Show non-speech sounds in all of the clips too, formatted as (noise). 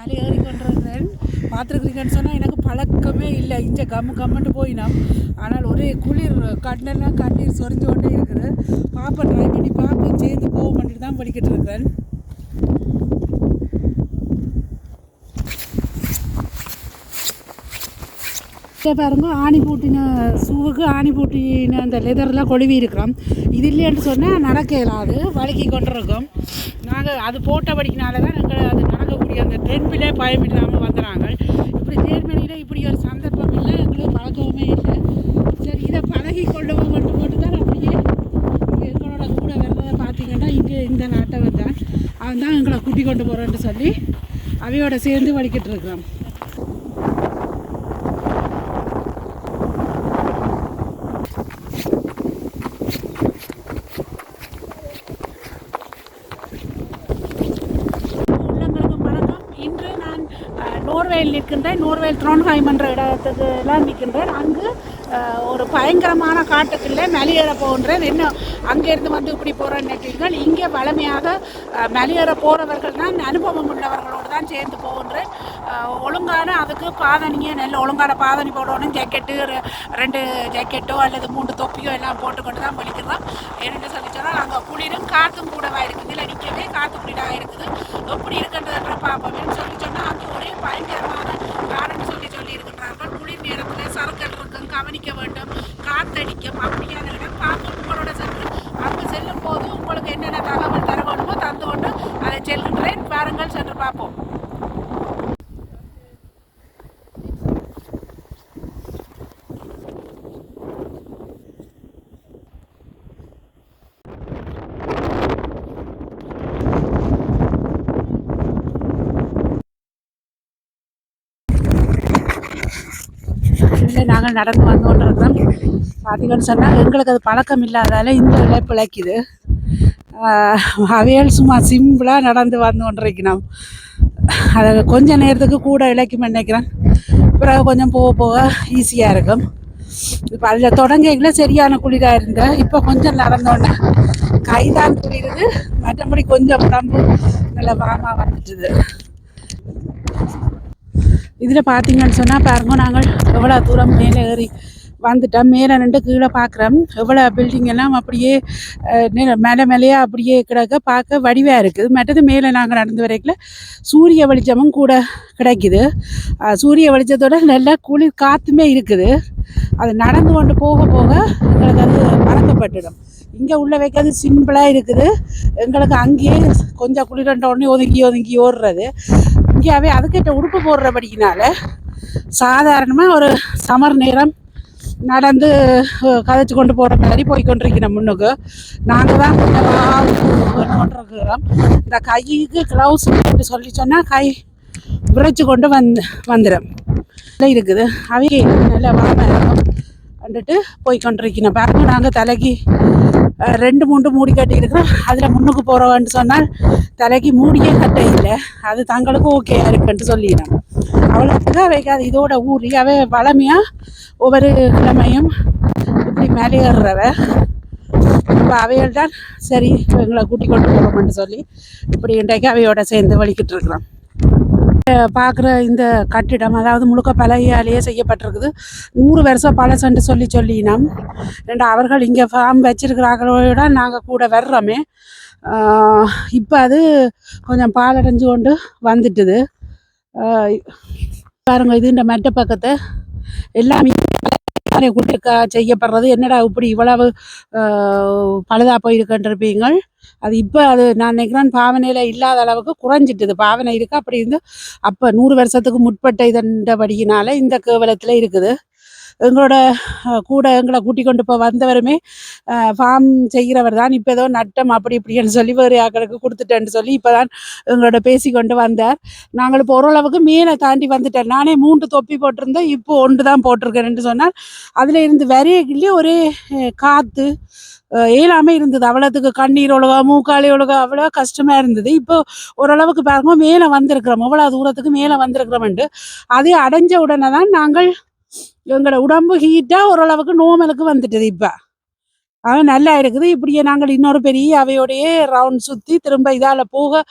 மேலே ஏறி கொண்டிருந்தேன். பார்த்துருக்குறீங்கன்னு சொன்னால் எனக்கு பழக்கமே இல்லை. இங்கே கம்மு கம்முன்ட்டு போயினோம். ஆனால் ஒரே குளிர் கண்ணெல்லாம் கண்ணீர் சொரிஞ்சு கொண்டே இருக்குது. பாப்பை ட்ரை பண்ணி பார்ப்பேன் சேர்ந்து போக பண்ணிட்டு தான் படிக்கிட்டு இருக்கிறேன் இதை பாருங்க ஆணி பூட்டின சூவுக்கு ஆணி பூட்டின அந்த லெதர்லாம் கொழுவி இருக்கிறோம். இது இல்லைன்னு சொன்னால் நடக்க இயலாது வழுக்கி கொண்டிருக்கோம். நாங்கள் அது போட்ட படிக்கினால தான் நாங்கள் அது இப்படி அந்த ட்ரெண்ட்பிலே பயம் இல்லாமல் வந்துடுறாங்க இப்படி ஜேர்மனியில் இப்படி ஒரு சந்தர்ப்பம் இல்லை எங்களுக்கு பழக்கமே இல்லை. சரி இதை பழகி கொள்ளவும் மட்டும் போட்டு தான் அப்படியே எங்களோட கூட வர்றதை பார்த்தீங்கன்னா இங்கே இந்த நாட்டை வந்தான் அவன் தான் எங்களை கூட்டி கொண்டு போகிறோன்னு சொல்லி அவையோட சேர்ந்து வலிக்கிட்டு இருக்கிறான் உள்ளங்களுக்கும் வணக்கம் இன்று நான் அஹ், நோர்வேயில் நிற்கின்றேன். நோர்வேல் ட்ரோன்ஹைம் என்ற இடத்துக்கு எல்லாம் நிற்கின்றேன். அங்கு ஒரு பயங்கரமான காட்டுக்குள்ளே மலையேற போகின்றேன். என்ன அங்கேருந்து வந்து இப்படி போகிறேன்னு நினைக்கிறீர்கள் இங்கே வளமையாக மலையேற போகிறவர்கள் தான் அனுபவம் உள்ளவர்களோடு தான் சேர்ந்து போகின்றேன். ஒழுங்கான அதுக்கு பாதணியை நல்ல ஒழுங்கான பாதணி போடணும். ஜாக்கெட்டு ரெ- ரெண்டு ஜாக்கெட்டோ அல்லது மூன்று தொப்பியோ எல்லாம் போட்டுக்கொண்டு தான் படிக்கிறோம் என்னென்னு சொல்லி சொன்னால் அங்கே குளிரும் காற்றும் கூடவாக இருக்குது. இல்லை நிற்கவே காற்று குளிராக இருக்குது. எப்படி இருக்கின்றதுன்ற பார்ப்போம்னு சொல்லி சொன்னால் அங்கே ஒரே பயங்கரமான காடுன்னு சொல்லி சொல்லி இருக்கின்றார்கள் குளிர் நேரத்தில் சறுக்கல் இருக்கும் கவனிக்க வேண்டும் காத்தடிக்கும் அப்படியான இடம் பார்க்க உங்களோட சென்று அங்கு செல்லும் போது உங்களுக்கு என்னென்ன தகவல் தர வேண்டுமோ தந்து கொண்டு அதை செல்கின்றேன் பாருங்கள் சென்று பார்ப்போம் இல்லை நாங்கள் நடந்து வந்து கொண்டு பார்த்தீங்கன்னு சொன்னால் எங்களுக்கு அது பழக்கம் இல்லாதால இந்த இலை பிழைக்குது அவையல் சும்மா சிம்பிளாக நடந்து வந்து கொண்டிருக்கணும். அதை கொஞ்சம் நேரத்துக்கு கூட இழைக்கும் நினைக்கிறேன். பிறகு கொஞ்சம் போக போக ஈஸியாக இருக்கும். இப்போ அதில் தொடங்கில சரியான குளிராக இருந்தேன் இப்போ கொஞ்சம் நடந்தோடனே கைதான் குளிருது. மற்றபடி கொஞ்சம் உடம்பு நல்ல வாமாக வந்துட்டுது. இதில் பார்த்தீங்கன்னு சொன்னால் பாருங்க நாங்கள் எவ்வளோ தூரம் மேலே ஏறி வந்துட்டோம் மேலே நின்று கீழே பார்க்குறோம் எவ்வளோ பில்டிங் எல்லாம் அப்படியே மேலே மேலேயே அப்படியே கிடக்க பார்க்க வடிவாக இருக்குது. மற்றது மேலே நாங்கள் நடந்து வரைக்கும் சூரிய வெளிச்சமும் கூட கிடைக்குது. சூரிய வெளிச்சத்தோட நல்லா குளிர் காற்றுமே இருக்குது. அது நடந்து கொண்டு போக போக எங்களுக்கு அது மறக்கப்பட்டுடும். இங்கே உள்ள வைக்கிறது சிம்பிளாக இருக்குது. எங்களுக்கு அங்கேயே கொஞ்சம் குளிரண்ட உடனே ஒதுங்கி ஒதுங்கி ஓடுறது. இங்கேயாவே அதுக்கிட்ட உடுப்பு போடுறபடினால சாதாரணமாக ஒரு சமர் நேரம் நடந்து கதைச்சு கொண்டு போகிற மாதிரி போய்கொண்டிருக்கிறோம் முன்னுக்கு. நாங்கள் தான் கொஞ்சம் கொண்டிருக்கிறோம் இந்த கைக்கு க்ளவுஸ் சொல்லி சொன்னால் கை விரைச்சி கொண்டு வந்து வந்துடும் இருக்குது. அவங்க நல்ல வாம இருக்கும் வந்துட்டு போய் கொண்டிருக்கணும் பாருங்க நாங்கள் தலைக்கு ரெண்டு மூண்டு மூடி கட்டியிருக்கிறோம். அதில் முன்னுக்கு போகிறோன்னு சொன்னால் தலைக்கு மூடியே கட்ட இல்லை. அது தங்களுக்கு ஓகே இருக்குன்ட்டு சொல்லிடுறோம் அவ்வளோத்துக்கு வைக்காது இதோட ஊறி அவை வளமையாக ஒவ்வொரு கிழமையும் இப்படி மேலே ஏறுறவ இப்போ அவைகள் தான் சரி எங்களை கூட்டி கொண்டு போகிறோம்னு சொல்லி இப்படி இன்றைக்கு அவையோட சேர்ந்து வலிக்கிட்டு இருக்கிறோம். பார்க்குற இந்த கட்டிடம் அதாவது முழுக்க பழையாலேயே செய்யப்பட்டிருக்குது. நூறு வருஷம் பழசன்று சொல்லி சொல்லினோம். ரெண்டு அவர்கள் இங்கே ஃபார்ம் வச்சிருக்கிறார்களோட நாங்கள் கூட வர்றோமே. இப்போ அது கொஞ்சம் பாலடைஞ்சு கொண்டு வந்துட்டுது. பாருங்க இது இந்த பக்கத்தை. எல்லாமே குட்டிக்கா செய்யப்படுறது? என்னடா இப்படி இவ்வளவு ஆஹ் பழுதா போயிருக்கின்றிருப்பீங்கள் அது இப்போ அது நான் நினைக்கிறேன் பாவனையில் இல்லாத அளவுக்கு குறைஞ்சிட்டுது. பாவனை இருக்கு அப்படி இருந்து அப்போ நூறு வருஷத்துக்கு முற்பட்ட இதன்றபடியினால இந்த கேவலத்தில் இருக்குது. எங்களோட கூட எங்களை கூட்டி கொண்டு போய் வந்தவருமே ஃபார்ம் செய்கிறவர் தான். இப்போ ஏதோ நட்டம் அப்படி இப்படின்னு சொல்லி வேறு ஆக்களுக்கு கொடுத்துட்டேன்னு சொல்லி இப்போ தான் எங்களோட பேசி கொண்டு வந்தார். நாங்கள் இப்போ ஓரளவுக்கு மேலே தாண்டி வந்துட்டேன் நானே மூன்று தொப்பி போட்டிருந்தேன். இப்போ ஒன்று தான் போட்டிருக்கேன்னு சொன்னால் அதில் இருந்து வரையிலே ஒரே காற்று அஹ், இருந்தது. அவ்வளோத்துக்கு கண்ணீர் ஒழுகா மூக்காளி ஒழுகா அவ்வளோ கஷ்டமாக இருந்தது. இப்போ ஓரளவுக்கு பாருங்க மேலே வந்திருக்கிறோம். அவ்வளோ தூரத்துக்கு மேலே வந்திருக்கிறோம்ட்டு அதே அடைஞ்ச உடனே தான் நாங்கள் எங்களோட உடம்பு ஹீட்டாக ஓரளவுக்கு நோமலுக்கு வந்துட்டது இப்போ. அது நல்லா இருக்குது. இப்படியே நாங்கள் இன்னொரு பெரிய அவையோடைய ரவுண்ட் சுற்றி திரும்ப இதால் போக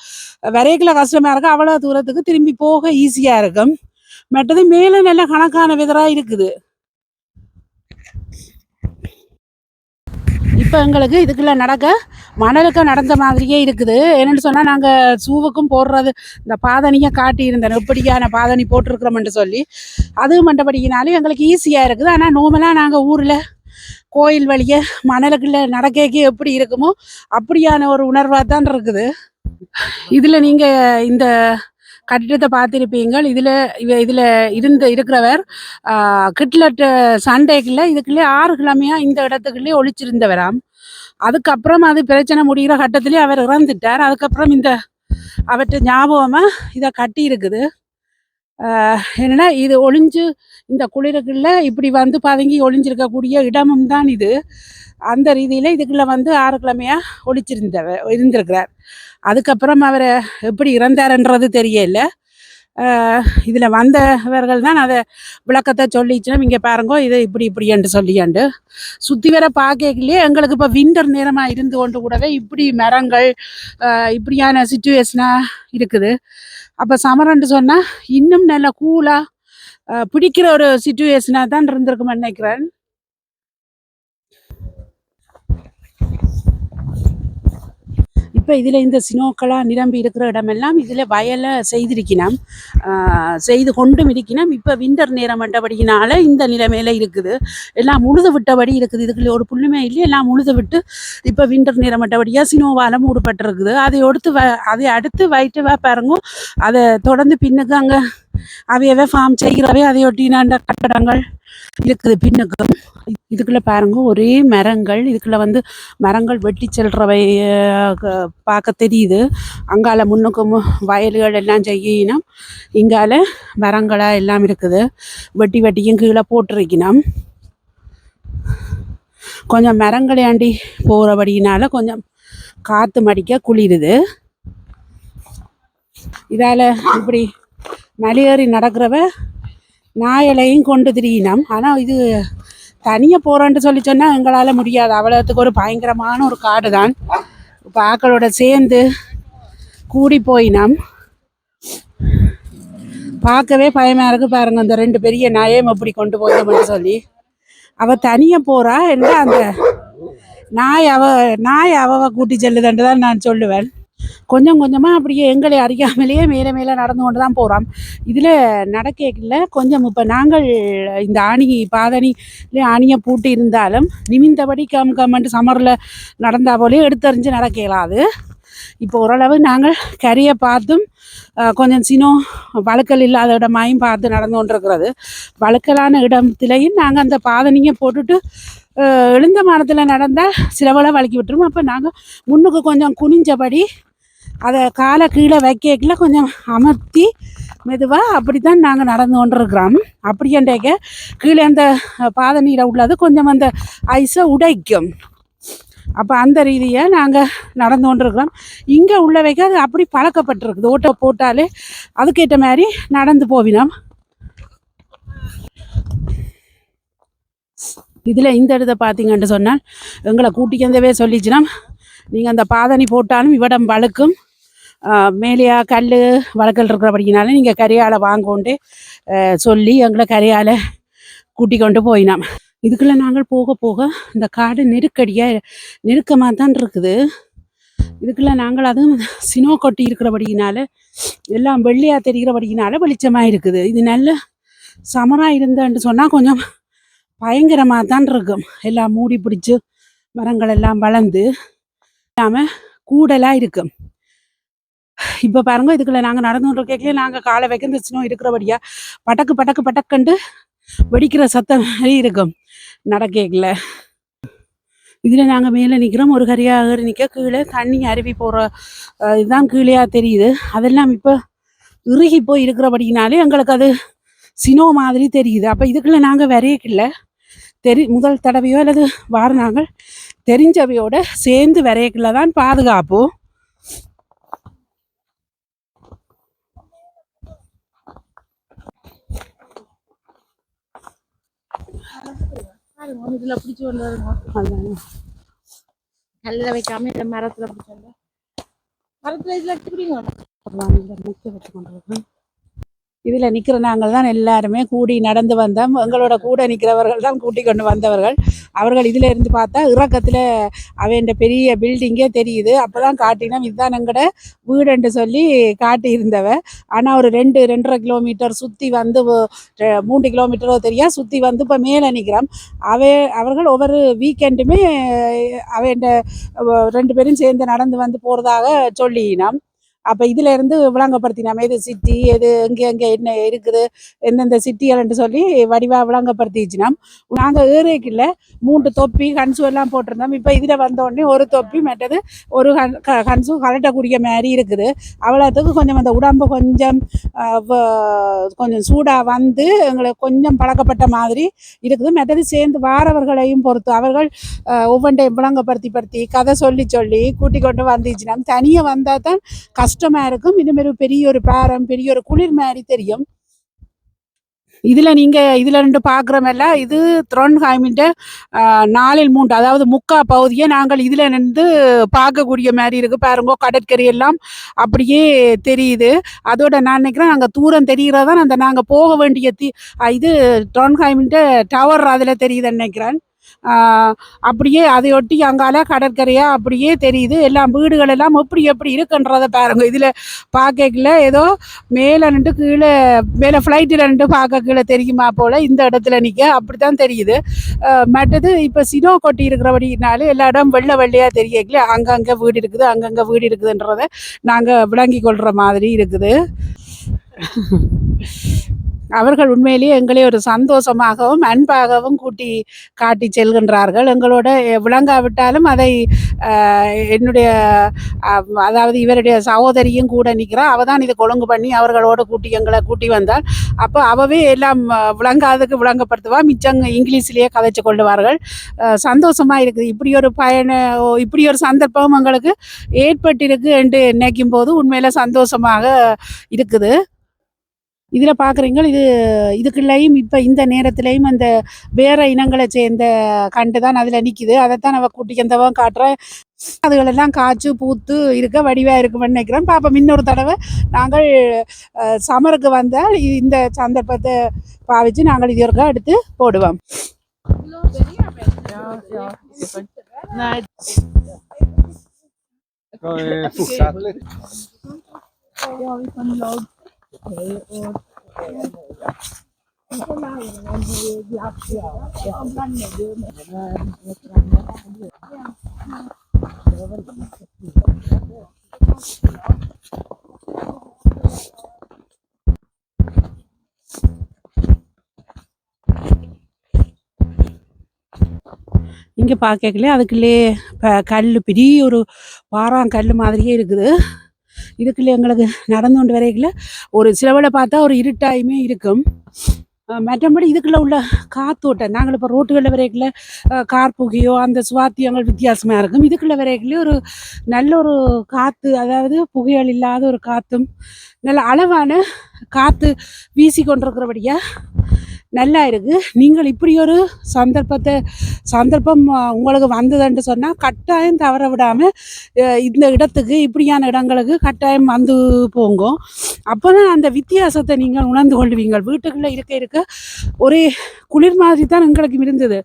வரைக்கில் கஷ்டமாக இருக்கும் அவ்வளோ தூரத்துக்கு திரும்பி போக ஈஸியாக இருக்கும். மற்றது மேலே நல்ல கணக்கான விதராக இருக்குது. இப்போ எங்களுக்கு இதுக்குள்ளே நடக்க மணலுக்கு நடந்த மாதிரியே இருக்குது. என்னென்னு சொன்னால் நாங்கள் சூவுக்கும் போடுறது இந்த பாதணியை காட்டியிருந்தேன் எப்படியான பாதணி போட்டிருக்கிறோம்னு சொல்லி அது மண்டபடியினாலும் எங்களுக்கு ஈஸியாக இருக்குது. ஆனால் நோமெல்லாம் நாங்கள் ஊரில் கோயில் வழியே மணலுக்குள்ள நடக்கக்கு எப்படி இருக்குமோ அப்படியான ஒரு உணர்வாக தான் இருக்குது. இதில் நீங்கள் இந்த கட்டிடத்தை பார்த்துருப்பீங்கள். இதில் இவ இதில் இருந்து இருக்கிறவர் கிட்லட் சண்டேக்குள்ள இதுக்குள்ளே ஆறு கிழமையாக இந்த இடத்துக்குள்ளே ஒழிச்சிருந்தவராம் அதுக்கப்புறம் அது பிரச்சனை முடிகிற கட்டத்திலே அவர் இறந்துட்டார். அதுக்கப்புறம் இந்த அவற்றை ஞாபகமாக இதை கட்டி இருக்குது என்னென்னா என்னன்னா இது ஒளிஞ்சு இந்த குளிருக்குள்ள இப்படி வந்து பதுங்கி ஒளிஞ்சிருக்கக்கூடிய இடமும் தான் இது. அந்த ரீதியில் இதுக்குள்ளே வந்து ஆறு கிழமையாக ஒழிச்சிருந்தவர் இருந்திருக்கிறார். அதுக்கப்புறம் அவர் எப்படி இறந்தாருன்றது தெரியல. இதில் வந்தவர்கள் தான் அதை விளக்கத்தை சொல்லிச்சுன்னா இங்கே பாருங்கோ இது இப்படி இப்படி என்று சொல்லியாண்டு. சுற்றி வர பார்க்கலையே எங்களுக்கு இப்போ விண்டர் நேரமாக இருந்து கொண்டு கூடவே இப்படி மரங்கள் இப்படியான சுச்சுவேஷனாக இருக்குது. அப்போ சமரன்ட்டு சொன்னால் இன்னும் நல்ல கூலாக பிடிக்கிற ஒரு சுச்சுவேஷனாக தான் இருந்திருக்குமென்னு நினைக்கிறேன். இப்போ இதில் இந்த சினோக்களாக நிரம்பி இருக்கிற இடமெல்லாம் இதில் வயலை செய்திருக்கணும் ஆஹ் செய்து கொண்டும் இருக்கணும் இப்போ விண்டர் நேரம் வந்தபடியினால இந்த நிலைமையில் இருக்குது. எல்லாம் முழுது விட்டபடி இருக்குது. இதுக்குள்ள ஒரு புல்லுமே இல்லை எல்லாம் முழுது விட்டு இப்போ விண்டர் நேரம் வந்தபடியாக சினோவால் மூடப்பட்டிருக்குது அதை எடுத்து வ அதை அடுத்து வயிற்று பாருங்க அதை தொடர்ந்து பின்னுக்கு அங்கே அவையவே ஃபார்ம் செய்கிறவே அதை ஒட்டினாண்ட கட்டடங்கள் இருக்குது. பின்னுக்கும் இதுக்குள்ள பாருங்க ஒரே மரங்கள் இதுக்குள்ள வந்து மரங்கள் வெட்டி செல்றவை பார்க்க தெரியுது. அங்கால முன்னுக்கும் வயல்கள் எல்லாம் செய்யணும் இங்கால மரங்களா எல்லாம் இருக்குது. வெட்டி வெட்டியும் கீழே போட்டிருக்கணும் கொஞ்சம் மரங்களையாண்டி போகிறபடினால கொஞ்சம் காற்று மடிக்க குளிருது. இதால் இப்படி மலையேறி நடக்கிறவ நாயலையும் கொண்டு திரியினோம். ஆனால் இது தனியாக போகிறோன்ட்டு சொல்லி சொன்னால் எங்களால் முடியாது. அவ்வளோத்துக்கு ஒரு பயங்கரமான ஒரு காடு தான் இப்போ ஆக்களோட சேர்ந்து கூடி போயினோம். பார்க்கவே பயமாக இருக்குது பாருங்கள் அந்த ரெண்டு பெரிய நாயம் எப்படி கொண்டு போயிடும்னு சொல்லி. அவள் தனியாக போகிறா என்ன அந்த நாய் அவ நாய் அவ கூட்டி செல்லுதுன்ட்டு தான் நான் சொல்லுவேன். கொஞ்சம் கொஞ்சமாக அப்படியே எங்களை அறியாமலேயே மேலே மேலே நடந்து கொண்டு தான் போகிறோம் இதில் நடக்கல கொஞ்சம் இப்போ நாங்கள் இந்த ஆணி பாதணி ஆணியை பூட்டி இருந்தாலும் நிமிந்தபடி கம் கம்மெண்ட் சமரில் நடந்தா போலே எடுத்தறிஞ்சு நடக்கலாது. இப்போ ஓரளவு நாங்கள் கரையை பார்த்தும் அஹ், கொஞ்சம் சினம் வழுக்கல் இல்லாத இடமாயும் பார்த்து நடந்து கொண்டிருக்கிறது. வழுக்கலான இடத்துலையும் நாங்கள் அந்த பாதணியை போட்டுட்டு எழுந்த மரத்தில் நடந்தால் சிலவளை வழுக்கி விட்டுரும் அப்போ நாங்கள் முன்னுக்கு கொஞ்சம் குனிஞ்சபடி அதை காலை கீழே வைக்கல கொஞ்சம் அமர்த்தி மெதுவாக அப்படி தான் நாங்கள் நடந்து கொண்டிருக்கிறோம். என்றைக்க கீழே அந்த பாதணியில் உள்ளது கொஞ்சம் அந்த ஐஸை உடைக்கும். அப்போ அந்த ரீதியாக நாங்கள் நடந்து கொண்டிருக்கிறோம். இங்கே உள்ள வைக்க அது அப்படி பழக்கப்பட்டிருக்குது. ஓட்டை போட்டாலே அதுக்கேற்ற மாதிரி நடந்து போவினோம். இதில் இந்த இடத்த பார்த்தீங்கன்னு சொன்னால் எங்களை கூட்டிக்கந்தவே சொல்லிச்சுனா நீங்கள் அந்த பாதணி போட்டாலும் இவடம் வழுக்கும். மேலேயா கல் வழக்கல் இருக்கிறபடினால நீங்கள் கரையால் வாங்கோண்டு சொல்லி எங்களை கரையால் கூட்டி கொண்டு போயினோம். இதுக்குள்ளே நாங்கள் போக போக இந்த காடு நெருக்கடியாக நெருக்கமாக தான் இருக்குது. இதுக்குள்ள நாங்கள் அதுவும் சினோ கொட்டி இருக்கிறபடியினால எல்லாம் வெள்ளையாக தெரிகிறபடியினால வெளிச்சமாக இருக்குது. இது நல்ல சமராக இருந்தேன்னு சொன்னால் கொஞ்சம் பயங்கரமாக தான் இருக்கும். எல்லாம் மூடி பிடிச்சி மரங்கள் எல்லாம் வளர்ந்து இல்லாமல் கூடலாக இருக்கும். இப்போ பாருங்க இதுக்குள்ள நாங்கள் நடந்துகிட்டு கேட்கல நாங்கள் காலை வைக்க சினம் இருக்கிறபடியா பட்டக்கு பட்டக்கு பட்டக்குண்டு வெடிக்கிற சத்தம் மாதிரி இருக்கும். நடக்கல இதில் நாங்கள் மேலே நிற்கிறோம் ஒரு கரையாக நிற்க கீழே தண்ணி அருவி போகிற இதுதான் கீழேயா தெரியுது. அதெல்லாம் இப்போ இறுகி போய் இருக்கிறபடினாலே எங்களுக்கு அது சினோ மாதிரி தெரியுது. அப்போ இதுக்குள்ள நாங்கள் வரையக்கில்ல. தெரி முதல் தடவையோ அல்லது வார நாங்கள் தெரிஞ்சவையோட சேர்ந்து வரையக்குள்ள தான் பாதுகாப்பு இதில் பிடிச்சி வந்தாருங்க கல்லில் வைக்காம இந்த மரத்துல பிடிச்சாங்க மரத்துல இதுல எடுத்துக்கிறீங்க இதில் நிற்கிற நாங்கள் தான் எல்லாருமே கூடி நடந்து வந்தோம். எங்களோட கூட நிற்கிறவர்கள் தான் கூட்டி கொண்டு வந்தவர்கள். அவர்கள் இதில் இருந்து பார்த்தா இறக்கத்தில் அவன் பெரிய பில்டிங்கே தெரியுது. அப்போ தான் காட்டினோம். இதுதான் எங்கட வீடுன்னு சொல்லி காட்டி இருந்தவ ஒரு ரெண்டு ரெண்டரை கிலோமீட்டர் சுற்றி வந்து மூன்று கிலோமீட்டரோ தெரியா சுற்றி வந்து இப்போ மேலே நிற்கிறோம் அவ அவர்கள் ஒவ்வொரு வீக்கெண்டுமே அவன் ரெண்டு பேரும் சேர்ந்து நடந்து வந்து போகிறதாக சொல்லினோம். அப்ப இதுல இருந்து விளங்கப்படுத்தினோம் எது சிட்டி எது எங்கே எங்கே என்ன இருக்குது எந்தெந்த சிட்டிகள்னு சொல்லி வடிவா விளங்கப்படுத்திச்சுனோம் நாங்க ஏரியாக்கில்ல மூன்று தொப்பி கன்சு எல்லாம் போட்டிருந்தோம். இப்ப இதுல வந்த உடனே ஒரு தொப்பி மற்றது ஒரு கன்- கன்சு கலட்டக்கூடிய மாதிரி இருக்குது. அவ்வளோத்துக்கு கொஞ்சம் அந்த உடம்பு கொஞ்சம் கொஞ்சம் சூடா வந்து எங்களுக்கு கொஞ்சம் பழக்கப்பட்ட மாதிரி இருக்குது. மற்றது சேர்ந்து வாரவர்களையும் பொறுத்து அவர்கள் ஒவ்வொன்றையும் விளங்கப்படுத்தி படுத்தி கதை சொல்லி சொல்லி கூட்டி கொண்டு வந்துச்சுனா தனியாக வந்தால் தான் இருக்கும். இனிமேல் பெரிய ஒரு பேரம் பெரிய ஒரு குளிர் மாதிரி தெரியும். இதுல நீங்க இதுல ரெண்டு பாக்குறமெல்லாம் இது த்ரோன்ஹாய்மின்ற நாலில் மூன்று அதாவது முக்கா பகுதியை நாங்கள் இதுல நின்று பார்க்கக்கூடிய மாதிரி இருக்குது பாருங்க கடற்கரை எல்லாம் அப்படியே தெரியுது. அதோட நான் நினைக்கிறேன் நாங்க தூரம் தெரிகிறதான் அந்த நாங்க போக வேண்டிய தி இது ட்ரோன்ஹாய்மின்ற டவர் அதுல தெரியுதுன்னு நினைக்கிறேன். அப்படியே அதையொட்டி அங்கால கடற்கரையாக அப்படியே தெரியுது. எல்லாம் வீடுகள் எல்லாம் எப்படி எப்படி இருக்குன்றத பாருங்க. இதில் பார்க்கல ஏதோ மேலே நின்று கீழே மேலே ஃப்ளைட்டில் நின்று பார்க்க கீழே தெரியுமா போல் இந்த இடத்துல நிக்க. அப்படித்தான் தெரியுது. மற்றது இப்போ சினோ கொட்டி இருக்கிறபடினாலும் எல்லா இடம் வெள்ளை வெள்ளையாக தெரியல அங்கங்கே வீடு இருக்குது அங்கங்கே வீடு இருக்குதுன்றதை நாங்கள் விளங்கி கொள்கிற மாதிரி இருக்குது. அவர்கள் உண்மையிலேயே எங்களை ஒரு சந்தோஷமாகவும் அன்பாகவும் கூட்டி காட்டி செல்கின்றார்கள். எங்களோட விளங்காவிட்டாலும் அதை என்னுடைய அதாவது இவருடைய சகோதரியும் கூட நிற்கிறா. அவ தான் இதை கொழுங்கு பண்ணி அவர்களோட கூட்டி எங்களை கூட்டி வந்தால் அப்போ அவவே எல்லாம் விளங்காததுக்கு விளங்கப்படுத்துவா. மிச்சங்க இங்கிலீஷ்லேயே கதைச்சு கொள்ளுவார்கள். சந்தோஷமாக இருக்குது. இப்படி ஒரு பயண ஓ, இப்படி ஒரு சந்தர்ப்பம் எங்களுக்கு ஏற்பட்டிருக்கு என்று நினைக்கும் போது உண்மையில் சந்தோஷமாக இருக்குது. இதுல பாக்குறீங்க இது இதுக்குள்ளேயும் இப்ப இந்த நேரத்திலையும் அந்த வேற இனங்களை சேர்ந்த கண்டு தான் அதுல நிக்குது. அதைத்தான் அவ கூட்டி வந்தவன் காட்டுறேன் அதுகளெல்லாம் காய்ச்சு பூத்து இருக்க வடிவா இருக்கும்னு நினைக்கிறேன் பாப்போம் இன்னொரு தடவை நாங்கள் அஹ், சமருக்கு வந்தால் இந்த சந்தர்ப்பத்தை பாவிச்சு நாங்கள் இது ஒருக்கா எடுத்து போடுவோம். Ja, eh, fortsatt. இங்க பார்க்கல அதுக்குள்ளே ப- கல் பெரிய ஒரு பாறாங்கல் மாதிரியே இருக்குது. இதுக்குள்ளே எங்களுக்கு நடந்து கொண்டு வரைக்கல ஒரு சிலவில் பார்த்தா ஒரு இருட்டாயுமே இருக்கும். மற்றபடி இதுக்குள்ள உள்ள காத்தோட்டம் நாங்கள் இப்போ ரோட்டுகளில் வரைக்கல கார் புகையோ அந்த சுவாத்தியங்கள் வித்தியாசமாக இருக்கும். இதுக்குள்ள வரைக்கல ஒரு நல்ல ஒரு காற்று அதாவது புகைகள் இல்லாத ஒரு காற்றும் நல்ல அளவான காற்று வீசி கொண்டிருக்கிறபடியாக நல்லா இருக்கு. நீங்கள் இப்படி ஒரு சந்தர்ப்பத்தை சந்தர்ப்பம் உங்களுக்கு வந்ததுன்னு சொன்னால் கட்டாயம் தவற விடாமல் இந்த இடத்துக்கு இப்படியான இடங்களுக்கு கட்டாயம் வந்து போங்க. அப்போ தான் அந்த வித்தியாசத்தை நீங்கள் உணர்ந்து கொள்வீங்கள். வீட்டுக்குள்ளே இருக்க இருக்க ஒரே குளிர் மாதிரி தான் எங்களுக்கு இருந்தது.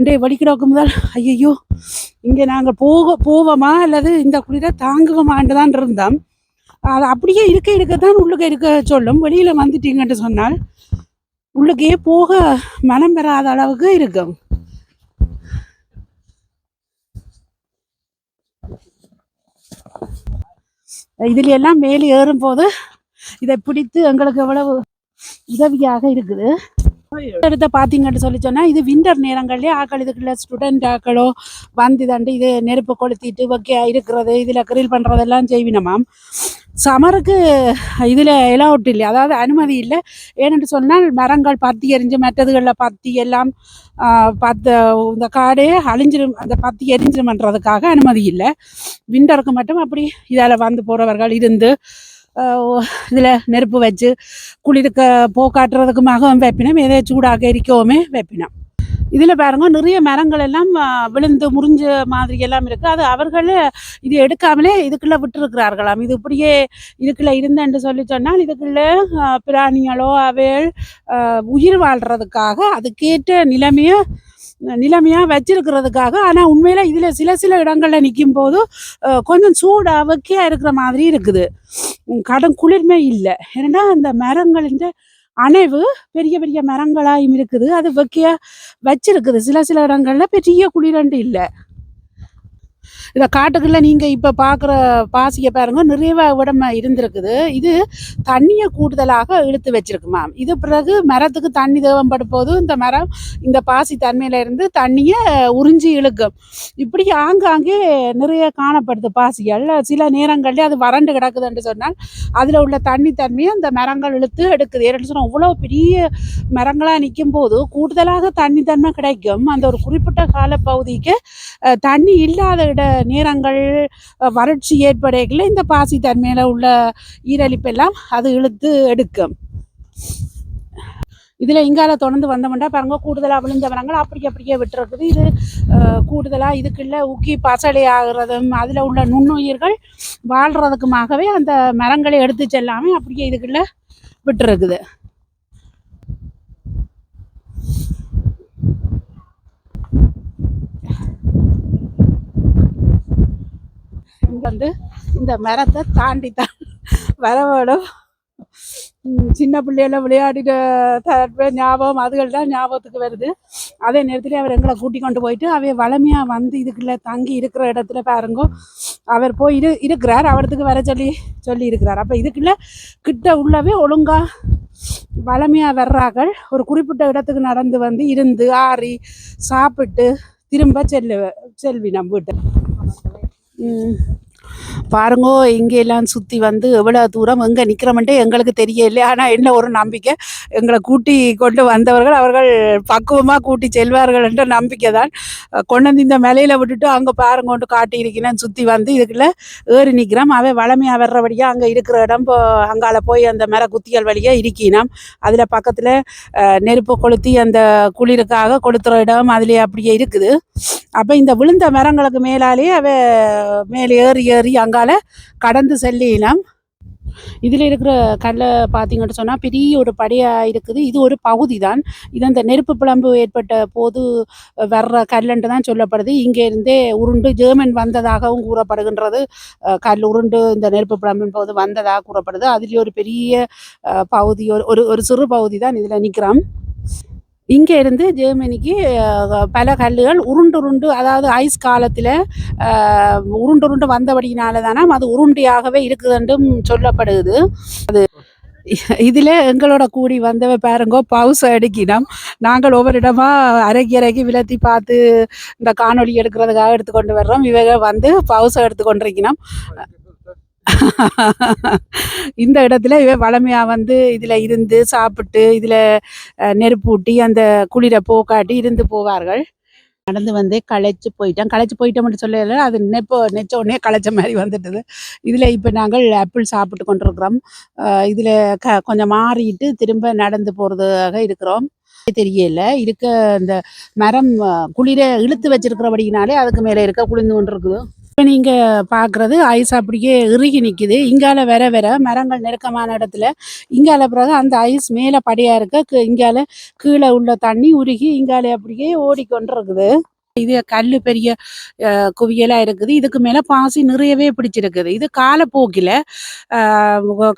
இன்றைய வழிகிடக்கு முதல் ஐயையோ இங்கே நாங்கள் போக போவோமா அல்லது இந்த குளிரை தாங்குவோமான்னு தான் இருந்தோம். அது அப்படியே இருக்க இருக்க தான் உள்ளுக்க இருக்க சொல்லும். வெளியில் வந்துட்டீங்கன்ட்டு சொன்னால் உள்ளுக்கே போக மனம் பெறாத அளவுக்கு இருக்கும். இதுல எல்லாம் மேலே ஏறும்போது இதை பிடித்து எங்களுக்கு எவ்வளவு உதவியாக இருக்குது. இடத்த பார்த்தீங்கன்னு சொல்லி சொன்னா இது விண்டர் நேரங்கள்லயே ஆக்கள் இதுக்குள்ள ஸ்டூடெண்ட் ஆக்களோ வந்து தண்டு இது நெருப்பு கொளுத்திட்டு வைக்க இருக்கிறது இதுல கிரில் பண்றதெல்லாம் செய்வினமாம். சமருக்கு இதில் எலவுட் இல்லை அதாவது அனுமதி இல்லை. ஏனென்று சொன்னால் மரங்கள் பத்தி எரிஞ்சு மற்றதுகளில் பத்தி எல்லாம் பத்து பத்த இந்த காடே அழிஞ்சிரும் அந்த பத்தி எரிஞ்சிருமன்றதுக்காக அனுமதி இல்லை. விண்டருக்கு மட்டும் அப்படி இதால் வந்து போகிறவர்கள் இருந்து இதில் நெருப்பு வச்சு குளிர்க்க போக்காட்டுறதுக்குமாக வைப்பினோம் எதை சூடாக எரிக்கவுமே வைப்பினோம். இதில் பாருங்க நிறைய மரங்கள் எல்லாம் விழுந்து முறிஞ்ச மாதிரி எல்லாம் இருக்கு. அது அவர்களே இது எடுக்காமலே இதுக்குள்ளே விட்டுருக்கிறார்களாம். இது இப்படியே இதுக்குள்ள இருந்தேன்னு சொல்லி சொன்னால் இதுக்குள்ளே பிராணிகளோ அவைகள் உயிர் வாழ்றதுக்காக அதுக்கேற்ற நிலைமையை நிலைமையாக வச்சிருக்கிறதுக்காக ஆனால் உண்மையில் இதில் சில சில இடங்களில் நிற்கும் போது கொஞ்சம் சூடு அவக்கியாக இருக்கிற மாதிரி இருக்குது. கடன் கடும் குளிர்மை இல்லை. ஏன்னா அந்த மரங்களின் அணைவு பெரிய பெரிய மரங்களாயும் இருக்குது. அது வைக்க வச்சிருக்குது. சில சில இடங்கள்ல பெரிய குளிரண்டு இல்லை. இதை காட்டுக்குள்ள நீங்க இப்ப பாக்குற பாசியை பாருங்க நிறைய விடமா இருந்திருக்குது. இது தண்ணியை கூடுதலாக இழுத்து வச்சிருக்குமா இது பிறகு மரத்துக்கு தண்ணி தேவைப்படும் போது இந்த மரம் இந்த பாசி தன்மையில இருந்து தண்ணியை உறிஞ்சி இழுக்கும். இப்படி ஆங்காங்கே நிறைய காணப்படுது பாசிகள் சில நேரங்களில் அது வறண்டு கிடக்குதுன்னு சொன்னால் அதுல உள்ள தண்ணி தன்மையை அந்த மரங்கள் இழுத்து எடுக்குது. ஏன்னு சொன்னா அவ்வளோ பெரிய மரங்களா நிற்கும் போது கூடுதலாக தண்ணி தன்மை கிடைக்கும். அந்த ஒரு குறிப்பிட்ட காலப்பகுதிக்கு பகுதிக்கு தண்ணி இல்லாத இட நேரங்கள் வறட்சி ஏற்படையில் இந்த பாசி தன்மையில் உள்ள ஈரலிப்பெல்லாம் அது இழுத்து எடுக்கும் இதில் இங்கால தொடர்ந்து வந்தோம்னா பாருங்க கூடுதலாக விழுந்த மரங்கள் அப்படி அப்படியே விட்டுருக்குது இது கூடுதலாக இதுக்குள்ள உக்கி பசலை ஆகுறதும் அதில் உள்ள நுண்ணுயிர்கள் வாழ்கிறதுக்குமாகவே அந்த மரங்களை எடுத்து செல்லாமல் அப்படியே இதுக்குள்ள விட்டுருக்குது. இங்கே வந்து இந்த மரத்தை தாண்டி தான் வரவடும் சின்ன பிள்ளைகள விளையாடிட்டு தரப்பு ஞாபகம் அதுகள் தான் ஞாபகத்துக்கு வருது. அதே நேரத்தில் அவர் எங்களை கூட்டி கொண்டு போயிட்டு அவைய வளமையாக வந்து இதுக்குள்ள தங்கி இருக்கிற இடத்துல பாருங்க. அவர் போய் இரு இருக்கிறார். அவரத்துக்கு வர சொல்லி சொல்லி இருக்கிறார் அப்போ இதுக்குள்ள கிட்ட உள்ளவே ஒழுங்காக வளமையாக வர்றார்கள். ஒரு குறிப்பிட்ட இடத்துக்கு நடந்து வந்து இருந்து ஆறி சாப்பிட்டு திரும்ப செல்லு செல்வி நம்ம வீட்டு. பாருங்கோ இங்கெல்லாம் சுற்றி வந்து எவ்வளோ தூரம் எங்கே நிற்கிறோம்ன்ட்டு எங்களுக்கு தெரியல ஆனால் என்ன ஒரு நம்பிக்கை? எங்களை கூட்டி கொண்டு வந்தவர்கள் அவர்கள் பக்குவமாக கூட்டி செல்வார்கள் என்ற நம்பிக்கை தான். கொண்டு வந்து இந்த மலையில் விட்டுட்டு அங்கே பாருங்கோண்டு காட்டி இருக்கிறேன் சுற்றி வந்து இதுக்குள்ள ஏறி நிற்கிறோம் அவன் வளமையாக வர்றபடியாக அங்கே இருக்கிற இடம் போ அங்கால போய் அந்த மர குத்திகள் வழியாக இருக்கினோம் அதில் பக்கத்தில் நெருப்பு கொளுத்தி அந்த குளிருக்காக கொளுத்துற இடம் அதுலேயே அப்படியே இருக்குது. அப்போ இந்த விழுந்த மரங்களுக்கு மேலாலே அவ மேலே ஏறி ஏறி அங்கால கடந்து செல்லினோம் இதில் இருக்கிற கல்லை பார்த்தீங்கன்னு சொன்னால் பெரிய ஒரு படையாக இருக்குது. இது ஒரு பகுதி தான் இது அந்த நெருப்பு பிளம்பு ஏற்பட்ட போது வர்ற கல்லுன்ட்டு தான் சொல்லப்படுது. இங்கே இருந்தே உருண்டு ஜெர்மன் வந்ததாகவும் கூறப்படுகின்றது. கல் உருண்டு இந்த நெருப்பு பிளம்பின் போது வந்ததாக கூறப்படுது. அதுலேயே ஒரு பெரிய பகுதி ஒரு ஒரு ஒரு சிறு பகுதி தான் இதில் நிற்கிறோம். இங்கே இருந்து ஜெர்மனிக்கு பல கல்லுகள் உருண்டு உருண்டு அதாவது ஐஸ் காலத்தில் உருண்டு உருண்டு வந்தபடியினால தானே அது உருண்டையாகவே இருக்குதுன்றும் சொல்லப்படுது. அது இதில் எங்களோட கூடி வந்தவ பாருங்கோ பவுஸ் அடுக்கினோம். நாங்கள் ஒவ்வொரு இடமா அரைக்கி அரைக்கி விலத்தி பார்த்து இந்த காணொளி எடுக்கிறதுக்காக எடுத்துக்கொண்டு வர்றோம். இவங்க வந்து பவுஸை எடுத்துக்கொண்டிருக்கணும் (laughs) இந்த இடத்துல இவ வளமையாக வந்து இதில் இருந்து சாப்பிட்டு இதில் நெருப்பூட்டி அந்த குளிரை போக்காட்டி இருந்து போவார்கள். நடந்து வந்து களைச்சு போயிட்டோம் களைச்சு போயிட்டோம்னு சொல்லல. அது நெப்போ நெச்ச உடனே களைச்ச மாதிரி வந்துட்டது. இதில் இப்போ நாங்கள் ஆப்பிள் சாப்பிட்டு கொண்டிருக்கிறோம். இதில் க கொஞ்சம் மாறிட்டு திரும்ப நடந்து போகிறதாக இருக்கிறோம். தெரியல. இருக்க இந்த மரம் குளிரை இழுத்து வச்சிருக்கிறபடினாலே அதுக்கு மேலே இருக்க குளிர்ந்து கொண்டு இருக்குது இப்போ நீங்கள் பார்க்குறது ஐஸ் அப்படியே இறுகி நிற்கிது இங்கால வேற வேற மரங்கள் நெருக்கமான இடத்துல இங்கால பிறகு அந்த ஐஸ் மேலே படியாக இருக்க இங்கால கீழே உள்ள தண்ணி உருகி இங்கால அப்படியே ஓடிக்கொண்டு இருக்குது இது கல் பெரிய அஹ், இருக்குது. இதுக்கு மேல பாசி நிறையவே பிடிச்சிருக்குது. இது காலப்போக்கில்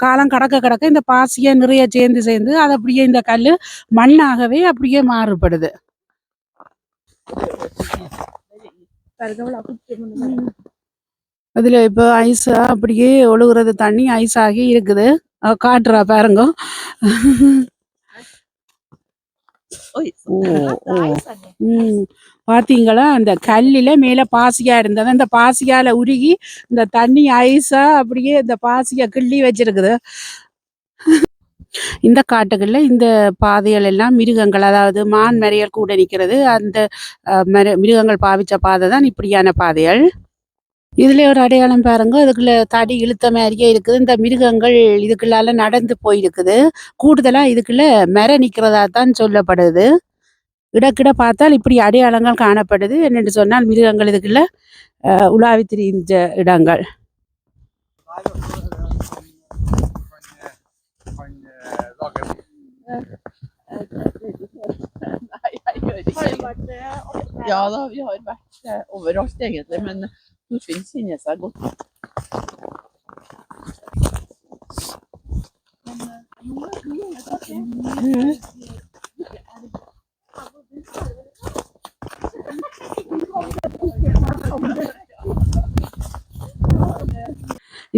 காலம் கடக்க கடக்க இந்த பாசியை நிறைய சேர்ந்து சேர்ந்து அது அப்படியே இந்த கல் மண்ணாகவே அப்படியே மாறுபடுது. அதுல இப்போ ஐஸ் அப்படியே ஒழுகுறது தண்ணி ஐஸ் ஆகி இருக்குது. காட்டுறா பாருங்க. பாத்தீங்களா? அந்த கல்லில மேல பாசியா இருந்தது. அந்த பாசியால உருகி இந்த தண்ணி ஐஸா அப்படியே இந்த பாசிய கிள்ளி வச்சிருக்குது. இந்த காட்டுகளில் இந்த பாதைகள் எல்லாம் மிருகங்கள் அதாவது மான் மறியல் கூட நிக்கிறது. அந்த அஹ், மிருகங்கள் பாவிச்ச பாதை தான் இப்படியான பாதைகள். இதுல ஒரு அடையாளம் பாருங்க. அதுக்குள்ள தடி இழுத்த மாதிரியே இருக்குது. இந்த மிருகங்கள் இதுக்குள்ளால நடந்து போயிருக்குது. கூடுதலா இதுக்குள்ள மர நிக்கிறதா தான் சொல்லப்படுது. இடக்கிட பார்த்தால் இப்படி அடையாளங்கள் காணப்படுது. என்னென்று சொன்னால் மிருகங்கள் இதுக்குள்ள அஹ், உலாவி திரிஞ்ச இடங்கள். Nei, jeg gjør ikke det. Ja da, vi har vært eh, overalt egentlig, men Torfinn kjenner seg godt.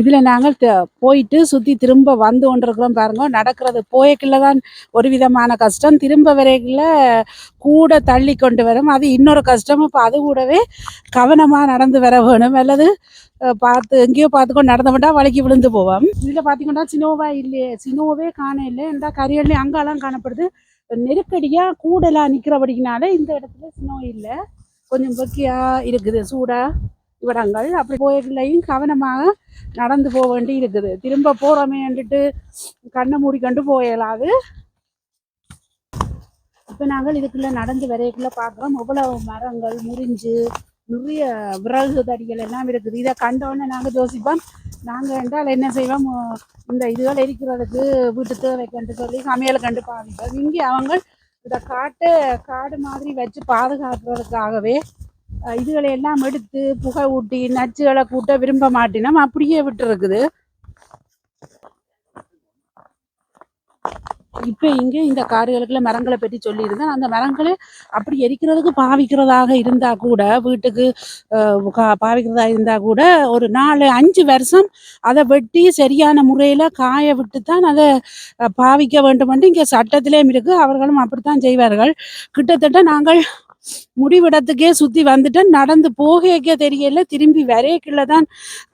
இதுல நாங்கள் போயிட்டு சுத்தி திரும்ப வந்து கொண்டிருக்கிறோம் பாருங்க. நடக்கிறது போயக்கில் தான் ஒரு விதமான கஷ்டம். திரும்ப வரைக்குள்ள கூட தள்ளி கொண்டு வரும். அது இன்னொரு கஷ்டம். இப்போ அது கூடவே கவனமா நடந்து வர வேணும். அல்லது பார்த்து எங்கேயோ பார்த்துக்கொண்டு நடந்தவன்டா வழுக்கி விழுந்து போவோம். இதுல பார்த்திங்கன்னா சினோவா இல்லையே சினோவே காண இல்லை. இந்த கரியல்லையும் அங்கெல்லாம் காணப்படுது. நெருக்கடியா கூடலாம் நிற்கிறபடினால இந்த இடத்துல சினோ இல்லை. கொஞ்சம் வெக்கியா இருக்குது. சூடா இவடங்கள். அப்படி போயிருந்தையும் கவனமாக நடந்து போக வேண்டி இருக்குது திரும்ப போறோமேன்ட்டு கண்ணை மூடி கண்டு போயலாது. இப்போ நாங்கள் இதுக்குள்ளே நடந்து வரையக்குள்ளே பார்க்குறோம். எவ்வளவு மரங்கள் முறிஞ்சு நிறைய விறகு தடிகள் எல்லாம் இருக்குது. இதை கண்டோன்னே நாங்கள் யோசிப்போம் நாங்கள் என்றால் என்ன செய்வோம்? இந்த இதுகள் எரிக்கிறதுக்கு வீட்டு தேவைக்கண்டு சொல்லி சமையல் கண்டு பாவிப்போம். இங்கே அவங்க இந்த காட்டை காடு மாதிரி வச்சு பாதுகாக்கிறதுக்காகவே இதுகளை எல்லாம் எடுத்து புகை ஊட்டி நச்சுகளை கூட்ட விரும்ப மாட்டினோம் அப்படியே விட்டுருக்குது. இப்போ இங்கே இந்த காடுகளுக்குள்ள மரங்களை பற்றி சொல்லியிருந்தேன். அந்த மரங்களை அப்படி எரிக்கிறதுக்கு பாவிக்கிறதாக இருந்தால் கூட வீட்டுக்கு பாவிக்கிறதா இருந்தால் கூட ஒரு நாலு அஞ்சு வருஷம் அதை வெட்டி சரியான முறையில் காய விட்டு தான் அதை பாவிக்க வேண்டும் இங்கே சட்டத்திலேயும் இருக்குது அவர்களும் அப்படித்தான் செய்வார்கள். கிட்டத்தட்ட நாங்கள் முடிவிடத்துக்கே சுற்றி வந்துட்டு நடந்து போகக்கே தெரியல. திரும்பி வரையக்குள்ள தான்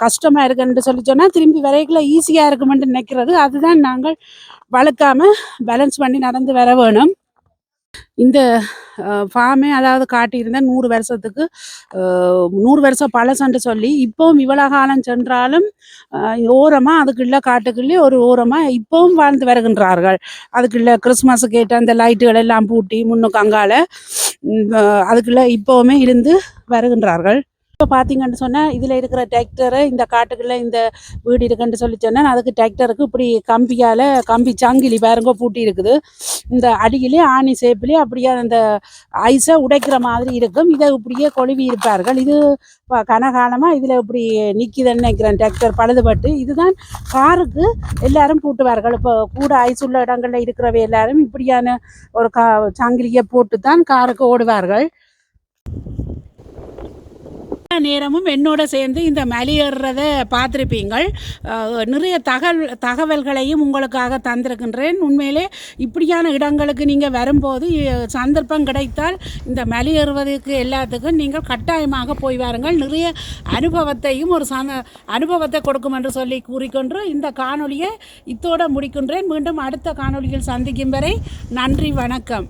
கஷ்டமாக இருக்குன்னு சொல்லி சொன்னால் திரும்பி வரையக்குள்ள ஈஸியாக இருக்குமென்று நினைக்கிறது. அதுதான் நாங்கள் வளர்க்காம பேலன்ஸ் பண்ணி நடந்து வர வேணும். இந்த ஃபார்மே அதாவது காட்டியிருந்தேன் நூறு வருஷத்துக்கு நூறு வருஷம் பழசன்று சொல்லி இப்போவும் இவ்வளோ காலம் சென்றாலும் ஓரமாக அதுக்குள்ள காட்டுக்குள்ளே ஒரு ஓரமாக இப்போவும் வாழ்ந்து வருகின்றார்கள். அதுக்குள்ள கிறிஸ்மஸுக்கு ஏற்ற அந்த லைட்டுகள் எல்லாம் பூட்டி முன்னுக்கு அங்கால அதுக்குள்ள இப்போவுமே இருந்து வருகின்றார்கள். இப்போ பார்த்தீங்கன்னு சொன்னால் இதில் இருக்கிற டிராக்டரை இந்த காட்டுக்குள்ளே இந்த வீடு இருக்குன்னு சொல்லி சொன்னால் அதுக்கு டிராக்டருக்கு இப்படி கம்பியால் கம்பி சங்கிலி பாருங்க பூட்டி இருக்குது. இந்த அடியிலே ஆணி சேப்பிலே அப்படியே அந்த ஐஸை உடைக்கிற மாதிரி இருக்கும். இதை இப்படியே கொழுவி இருப்பார்கள். இது ப- கனகாலமாக இதில் இப்படி நிற்கிதுன்னு நினைக்கிறேன். டிராக்டர் பழுதுபட்டு. இதுதான் காருக்கு எல்லாரும் பூட்டுவார்கள். இப்போ கூட ஐஸ் உள்ள இடங்களில் இருக்கிறவை எல்லாரும் இப்படியான ஒரு கா சங்கிலியை போட்டு தான் காருக்கு ஓடுவார்கள். நேரமும் என்னோட சேர்ந்து இந்த மலையேறத பார்த்துருப்பீங்கள். நிறைய தகவல் தகவல்களையும் உங்களுக்காக தந்திருக்கின்றேன். உண்மையிலே இப்படியான இடங்களுக்கு நீங்கள் வரும்போது சந்தர்ப்பம் கிடைத்தால் இந்த மலையேறுவதற்கு எல்லாத்துக்கும் நீங்கள் கட்டாயமாக போய் வாருங்கள். நிறைய அனுபவத்தையும் ஒரு சந்த அனுபவத்தை கொடுக்கும் என்று சொல்லி கூறிக்கொண்டு இந்த காணொளியை இத்தோடு முடிக்கின்றேன். மீண்டும் அடுத்த காணொலியில் சந்திக்கும் வரை நன்றி வணக்கம்.